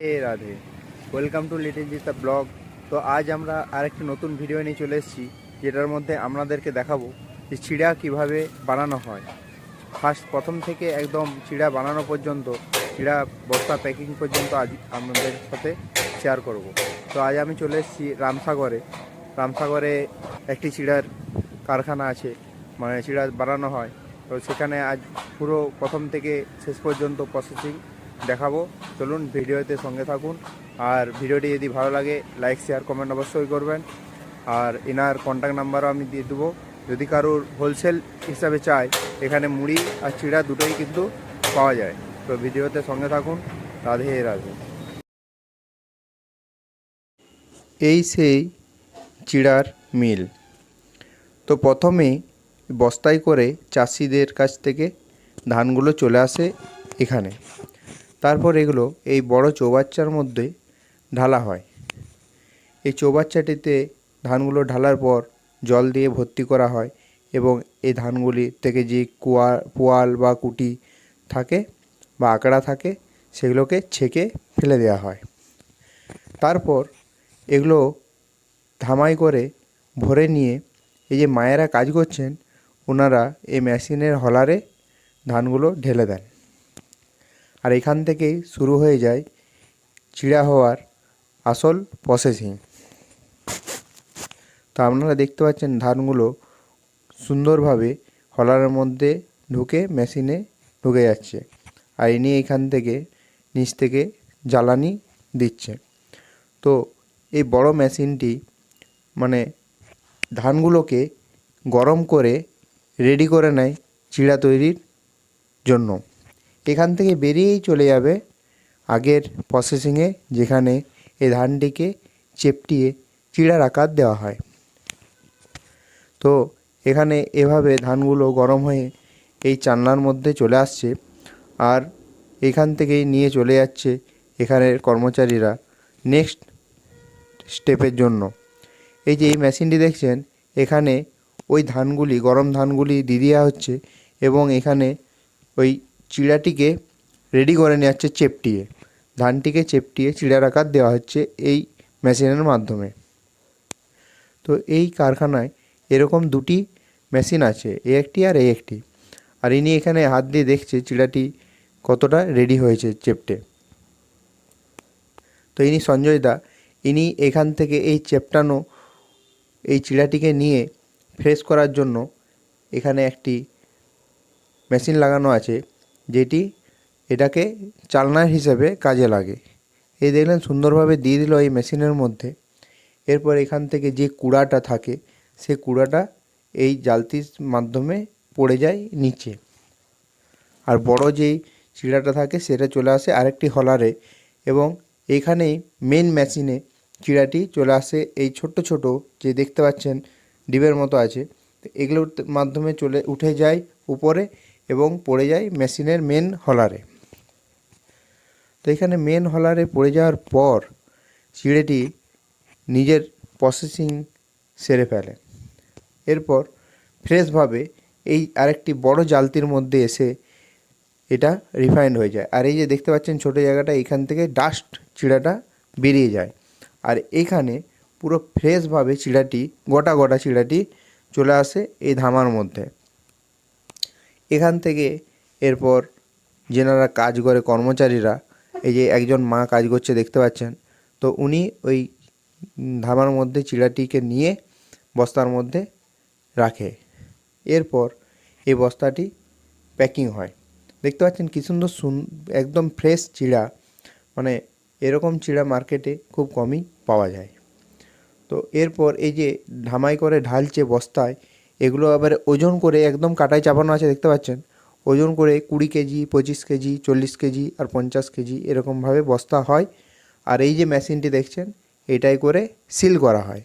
Radhe. Welcome to little Jita blog তো আজ আমরা আরেকটি নতুন ভিডিও নিয়ে চলে এসেছি, যেটার মধ্যে আপনাদেরকে দেখাবো যে চিড়া কীভাবে বানানো হয়। ফার্স্ট প্রথম থেকে একদম চিড়া বানানো পর্যন্ত, চিড়া বস্তা প্যাকিং পর্যন্ত আজ আপনাদের সাথে শেয়ার করব। তো আজ আমি চলে এসেছি রামসাগরে। রামসাগরে একটি চিড়ার কারখানা আছে মানে চিড়া বানানো হয়। তো সেখানে আজ পুরো প্রথম থেকে শেষ পর্যন্ত প্রসেসিং দেখাবো। চলুন ভিডিওতে সঙ্গে থাকুন। আর ভিডিওটি যদি ভালো লাগে লাইক শেয়ার কমেন্ট অবশ্যই করবেন। আর এনার কন্ট্যাক্ট নাম্বারও আমি দিয়ে দেবো। যদি কারোর হোলসেল হিসাবে চাই এখানে মুড়ি আর চিড়া দুটোই কিন্তু পাওয়া যায়। তো ভিডিওতে সঙ্গে থাকুন। রাধে রাধে। এই সেই চিড়ার মিল। তো প্রথমে বস্তায় করে চাষিদের কাছ থেকে ধানগুলো চলে আসে এখানে। তারপর এগুলো এই বড় চৌবাচ্চার মধ্যে ঢালা হয়। এই চৌবাচ্চাটিতে ধানগুলো ঢালার পর জল দিয়ে ভর্তি করা হয় এবং এই ধানগুলি থেকে যে কুয়া, পোয়াল বা কুটি থাকে বা আঁকড়া থাকে, সেগুলোকে ছেঁকে ফেলে দেওয়া হয়। তারপর এগুলো ধামাই করে ভরে নিয়ে এই যে মায়েরা কাজ করছেন, ওনারা এই মেশিনের হলারে ধানগুলো ঢেলে দেন। আর এখান থেকেই শুরু হয়ে যায় চিড়া হওয়ার আসল প্রসেসিং তো আপনারা দেখতে পাচ্ছেন ধানগুলো সুন্দরভাবে হলারের মধ্যে ঢুকে মেশিনে ঢুকে যাচ্ছে। আর ইনি এখান থেকে নিচ থেকে জ্বালানি দিচ্ছে। তো এই বড় মেশিনটি মানে ধানগুলোকে গরম করে রেডি করে নেয় চিড়া তৈরির জন্য। এখান থেকে বেরিয়েই চলে যাবে আগের প্রসেসিংয়ে যেখানে এ ধানটিকে চেপটিয়ে চিড়ার আকার দেওয়া হয়। তো এখানে এভাবে ধানগুলো গরম হয়ে এই চান্নার মধ্যে চলে আসছে আর এখান থেকেই নিয়ে চলে যাচ্ছে এখানের কর্মচারীরা নেক্সট স্টেপের জন্য। এই যে এই মেশিনটি দেখছেন, এখানে ওই ধানগুলি, গরম ধানগুলি দিয়ে দেওয়া হচ্ছে এবং এখানে ওই চিড়াটিকে রেডি করে নেওয়া হচ্ছে চেপটিয়ে। ধানটিকে চেপটিয়ে চিড়ার আকার দেওয়া হচ্ছে এই মেশিনের মাধ্যমে। তো এই কারখানায় এরকম দুটি মেশিন আছে, এ একটি আর এ একটি। আর ইনি এখানে হাত দিয়ে দেখছে চিড়াটি কতটা রেডি হয়েছে চেপটে। তো ইনি সঞ্জয় দা, ইনি এখান থেকে এই চেপটানো এই চিড়াটিকে নিয়ে ফ্রেশ করার জন্য এখানে একটি মেশিন লাগানো আছে। যেটি এটাকে চালনার হিসেবে কাজে লাগে। এই দেখলেন সুন্দরভাবে দিয়ে দিল এই মেশিনের মধ্যে। এরপর এখান থেকে যে কুড়াটা থাকে, সে কুড়াটা এই জালতির মাধ্যমে পড়ে যায় নিচে। আর বড় যেই চিড়াটা থাকে, সেটা চলে আসে আরেকটি হলারে এবং এইখানেই মেন মেশিনে চিড়াটি চলে আসে এই ছোট্ট ছোট যে দেখতে পাচ্ছেন ডিবের মতো আছে। এগুলোর মাধ্যমে চলে উঠে যায় উপরে এবং পড়ে যায় মেশিনের মেন হলারে তো এখানে মেন হলারে পড়ে যাওয়ার পর চিড়েটি নিজের প্রসেসিং সেরে ফেলে। এরপর ফ্রেশভাবে এই আরেকটি বড় জালতির মধ্যে এসে এটা রিফাইন্ড হয়ে যায়। আর এই যে দেখতে পাচ্ছেন ছোটো জায়গাটা, এখান থেকে ডাস্ট চিড়াটা বেরিয়ে যায়। আর এখানে পুরো ফ্রেশভাবে চিড়াটি, গোটা গোটা চিড়াটি চলে আসে এই ধামার মধ্যে। এখান থেকে এরপর যেনারা কাজ করে কর্মচারীরা, এই যে একজন মা কাজ করছে দেখতে পাচ্ছেন, তো উনি ওই ধামার মধ্যে চিড়াটিকে নিয়ে বস্তার মধ্যে রাখে। এরপর এই বস্তাটি প্যাকিং হয়। দেখতে পাচ্ছেন কী সুন্দর সুন, একদম ফ্রেশ চিড়া মানে এরকম চিড়া মার্কেটে খুব কমই পাওয়া যায়। তো এরপর এই যে ঢামাই করে ঢালছে বস্তায় এগুলো আবার ওজন করে একদম কাটায় চাপানো আছে, দেখতে পাচ্ছেন? ওজন করে কুড়ি কেজি, পঁচিশ কেজি, চল্লিশ কেজি আর পঞ্চাশ কেজি এরকমভাবে বস্তা হয়। আর এই যে মেশিনটি দেখছেন, এটাই করে সিল করা হয়।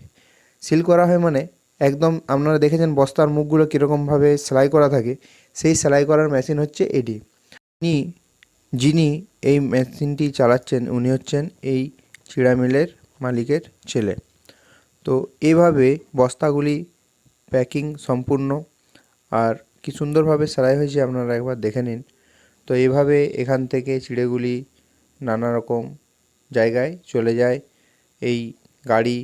সিল করা হয় মানে একদম আপনারা দেখেছেন বস্তার মুখগুলো কীরকমভাবে সেলাই করা থাকে, সেই সেলাই করার মেশিন হচ্ছে এটি। ইনি, যিনি এই মেশিনটি চালাচ্ছেন, উনি হচ্ছেন এই চিড়া মিলের মালিকের ছেলে। তো এইভাবে বস্তাগুলি প্যাকিং সম্পূর্ণ। আর কি সুন্দরভাবে সেলাই হয়েছে আপনারা একবার দেখে নিন। তো এইভাবে এখান থেকে চিড়েগুলি নানা রকম জায়গায় চলে যায়। এই গাড়ি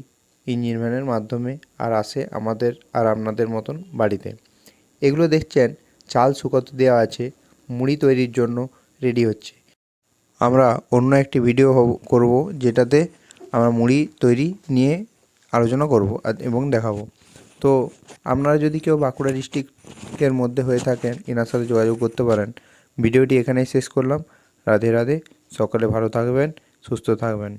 ইঞ্জিন ভ্যানের মাধ্যমে আর আসে আমাদের আর আপনাদের মতন বাড়িতে। এগুলো দেখছেন, চাল শুকোতে দেওয়া আছে, মুড়ি তৈরির জন্য রেডি হচ্ছে। আমরা অন্য একটি ভিডিও করব যেটাতে আমরা মুড়ি তৈরি নিয়ে আলোচনা করব এবং দেখাবো। তো আপনারা যদি কেউ বাঁকুড়া ডিস্ট্রিক্টের মধ্যে হয়ে থাকেন এনার সাথে যোগাযোগ করতে পারেন। ভিডিওটি এখানেই শেষ করলাম। রাধে রাধে, সকলে ভালো থাকবেন, সুস্থ থাকবেন।